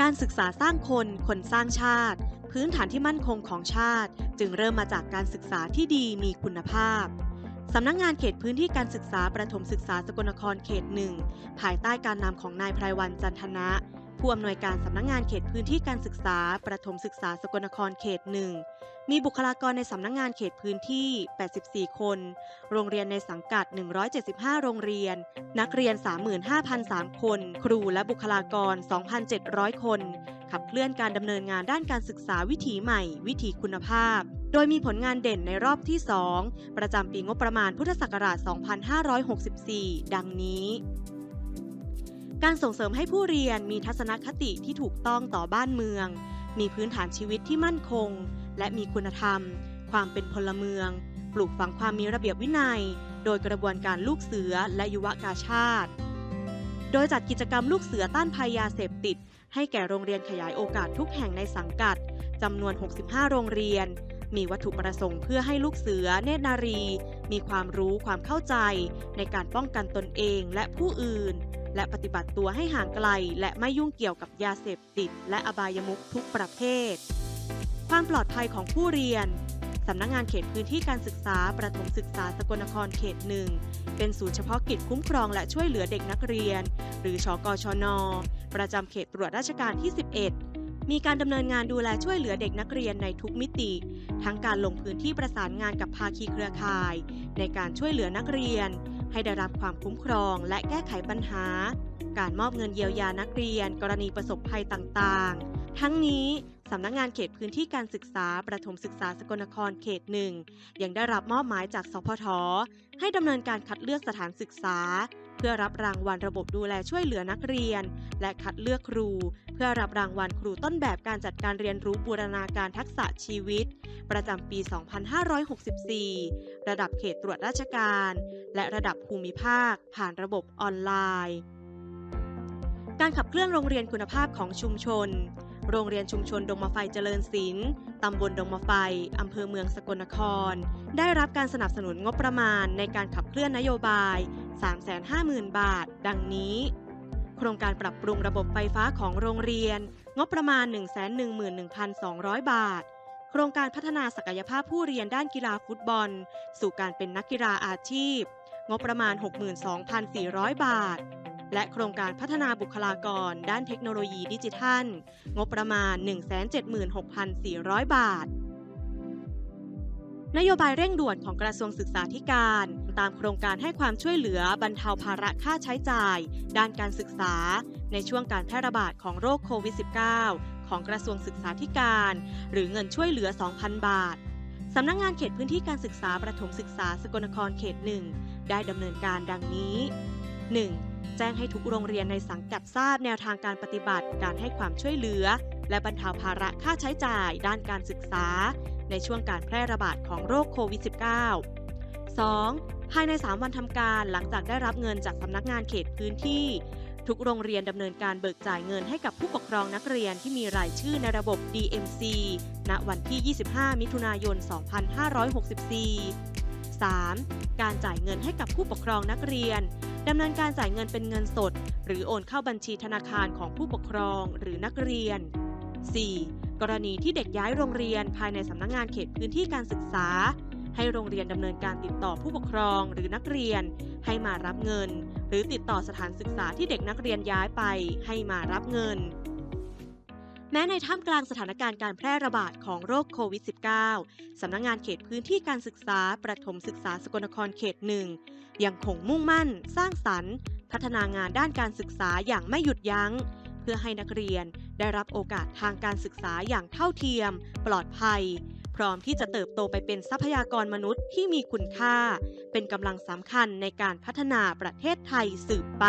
การศึกษาสร้างคน คนสร้างชาติ พื้นฐานที่มั่นคงของชาติ จึงเริ่มมาจากการศึกษาที่ดีมีคุณภาพสำนักงงานเขตพื้นที่การศึกษาประถมศึกษาสกลนครเขตหนึ่งภายใต้การนำของนายไพรวันจันทนะ ผู้อำนวยการสำนักงงานเขตพื้นที่การศึกษา ประถมศึกษาสกลนครเขตหนึ่งมีบุคลากรในสำนักงงานเขตพื้นที่ 84 คน โรงเรียนในสังกัด 175 โรงเรียน นักเรียน 35,003 คน ครูและบุคลากร 2,700 คน ขับเคลื่อนการดำเนินงานด้านการศึกษาวิถีใหม่ วิถีคุณภาพ โดยมีผลงานเด่นในรอบที่ 2 ประจำปีงบประมาณพุทธศักราช 2564 ดังนี้ การส่งเสริมให้ผู้เรียนมีทัศนคติที่ถูกต้องต่อบ้านเมือง มีพื้นฐานชีวิตที่มั่นคง และมีคุณธรรม ความเป็นพลเมือง ปลูกฝังความมีระเบียบวินัย โดยกระบวนการลูกเสือและยุวกาชาติ โดยจัดกิจกรรมลูกเสือต้านภัยยาเสพติด ให้แก่โรงเรียนขยายโอกาสทุกแห่งในสังกัดจำนวน 65 โรงเรียน มีวัตถุประสงค์เพื่อให้ลูกเสือเนตรนารี มีความรู้ความเข้าใจ ในการป้องกันตนเองและผู้อื่น และปฏิบัติตัวให้ห่างไกล และไม่ยุ่งเกี่ยวกับยาเสพติด และอบายมุขทุกประเภท ความปลอดภัยของผู้เรียนสำนักงงานเขตพื้นที่การศึกษา ประถมศึกษาสกลนครเขตหนึ่ง เป็นศูนย์เฉพาะกิจคุ้มครองและช่วยเหลือเด็กนักเรียน หรือชกชน ประจำเขตตรวจราชการที่ 11 มีการดำเนินงานดูแลช่วยเหลือเด็กนักเรียนในทุกมิติ ทั้งการลงพื้นที่ประสานงานกับภาคีเครือข่าย ในการช่วยเหลือนักเรียน ให้ได้รับความคุ้มครองและแก้ไขปัญหา การมอบเงินเยียวยานักเรียนกรณีประสบภัยต่างๆ ทั้งนี้ สำนักงงานเขตพื้นที่การศึกษา ประถมศึกษาสกลนครเขตหนึ่งยังได้รับมอบหมายจากสพท ให้ดำเนินการคัดเลือกสถานศึกษา เพื่อรับรางวัลระบบดูแลช่วยเหลือนักเรียน และคัดเลือกครู เพื่อรับรางวัลครูต้นแบบการจัดการเรียนรู้บูรณาการทักษะชีวิต ประจำปี 2564 ระดับเขตตรวจราชการ และระดับภูมิภาค ผ่านระบบออนไลน์ การขับเคลื่อนโรงเรียนคุณภาพของชุมชน โรงเรียนชุมชนดงมะไฟเจริญศิลป์ตำบลดงมะไฟ อำเภอเมืองสกลนคร ได้รับการสนับสนุนงบประมาณในการขับเคลื่อนนโยบาย 350,000 บาท ดังนี้ โครงการปรับปรุงระบบไฟฟ้าของโรงเรียน งบประมาณ 111,200 บาท โครงการพัฒนาศักยภาพผู้เรียนด้านกีฬาฟุตบอล สู่การเป็นนักกีฬาอาชีพ งบประมาณ 62,400 บาท และโครงการพัฒนาบุคลากร ด้านเทคโนโลยีดิจิทัล งบประมาณ 176,400 บาท นโยบายเร่งด่วนของกระทรวงศึกษาธิการ ตามโครงการให้ความช่วยเหลือบรรเทาภาระค่าใช้จ่าย ด้านการศึกษา ในช่วงการแพร่ระบาดของโรคโควิด -19 ของกระทรวงศึกษาธิการ หรือเงินช่วยเหลือ 2,000 บาทสำนักงงานเขตพื้นที่การศึกษาประถมศึกษาสกลนครเขตหนึ่งได้ดำเนินการดังนี้ 1. แจ้งให้ทุกโรงเรียนในสังกัดทราบแนวทางการปฏิบัติ การให้ความช่วยเหลือ และบรรเทาภาระค่าใช้จ่าย ด้านการศึกษา ในช่วงการแพร่ระบาดของโรคโควิด -19 2. ภายใน 3 วันทำการหลังจากได้รับเงินจากสำนักงานเขตพื้นที่ ทุกโรงเรียนดำเนินการเบิกจ่ายเงินให้กับผู้ปกครองนักเรียนที่มีรายชื่อในระบบ DMC ณ วันที่ 25 มิถุนายน 2564 3. การจ่ายเงินให้กับผู้ปกครองนักเรียน ดำเนินการจ่ายเงินเป็นเงินสด หรือโอนเข้าบัญชีธนาคารของผู้ปกครองหรือนักเรียน 4. กรณีที่เด็กย้ายโรงเรียนภายในสำนักงงานเขตพื้นที่การศึกษา ให้โรงเรียนดำเนินการติดต่อผู้ปกครองหรือนักเรียน ให้มารับเงิน หรือติดต่อสถานศึกษาที่เด็กนักเรียนย้ายไป ให้มารับเงิน ม้ในท่ามกลางสถานการณ์การแพร่ระบาดของโรคโควิด -19 สำนักงงานเขตพื้นที่การศึกษา ประถมศึกษาสกลนครเขตหนึ่งยังคงมุ่งมั่น สร้างสรรค์ พัฒนางานด้านการศึกษาอย่างไม่หยุดยัง้ง เพื่อให้นักเรียนได้รับโอกาสทางการศึกษาอย่างเท่าเทียม ปลอดภัย พร้อมที่จะเติบโตไปเป็นทรัพยากรมนุษย์ที่มีคุณค่า เป็นกำลังสำคัญในการพัฒนาประเทศไทยสืบไป